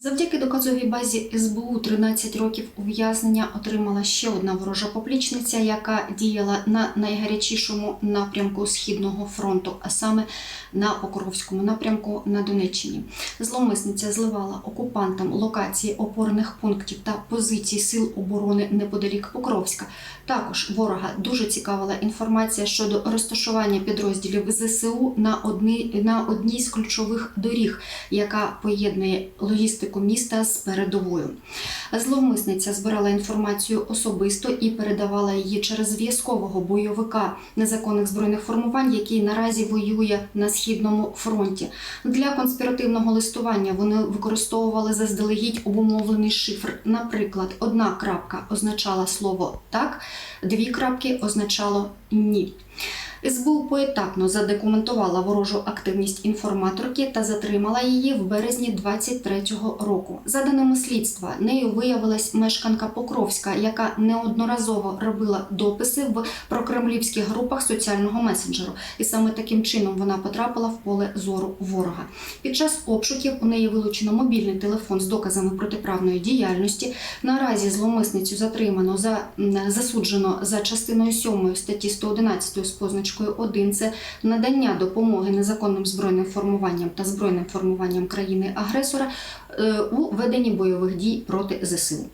Завдяки доказовій базі СБУ 13 років ув'язнення отримала ще одна ворожа поплічниця, яка діяла на найгарячішому напрямку Східного фронту, а саме на Покровському напрямку на Донеччині. Зловмисниця зливала окупантам локації опорних пунктів та позицій сил оборони неподалік Покровська. Також ворога дуже цікавила інформація щодо розташування підрозділів ЗСУ на одній на одній з ключових доріг, яка поєднує логістику міста з передовою. Зловмисниця збирала інформацію особисто і передавала її через зв'язкового бойовика незаконних збройних формувань, який наразі воює на східному фронті. Для конспіративного листування вони використовували заздалегідь обумовлений шифр. Наприклад, одна крапка означала слово так, дві крапки означало ні. СБУ поетапно задокументувала ворожу активність інформаторки та затримала її в березні 23-го року. За даними слідства, нею виявилась мешканка Покровська, яка неодноразово робила дописи в прокремлівських групах соціального месенджеру, і саме таким чином вона потрапила в поле зору ворога. Під час обшуків у неї вилучено мобільний телефон з доказами протиправної діяльності. Наразі зловмисницю затримано за засуджено за частиною 7 статті 111 з позначкою 1. Це надання допомоги незаконним збройним формуванням та збройним формуванням країни-агресора е, у веденні бойових дій проти ЗСУ.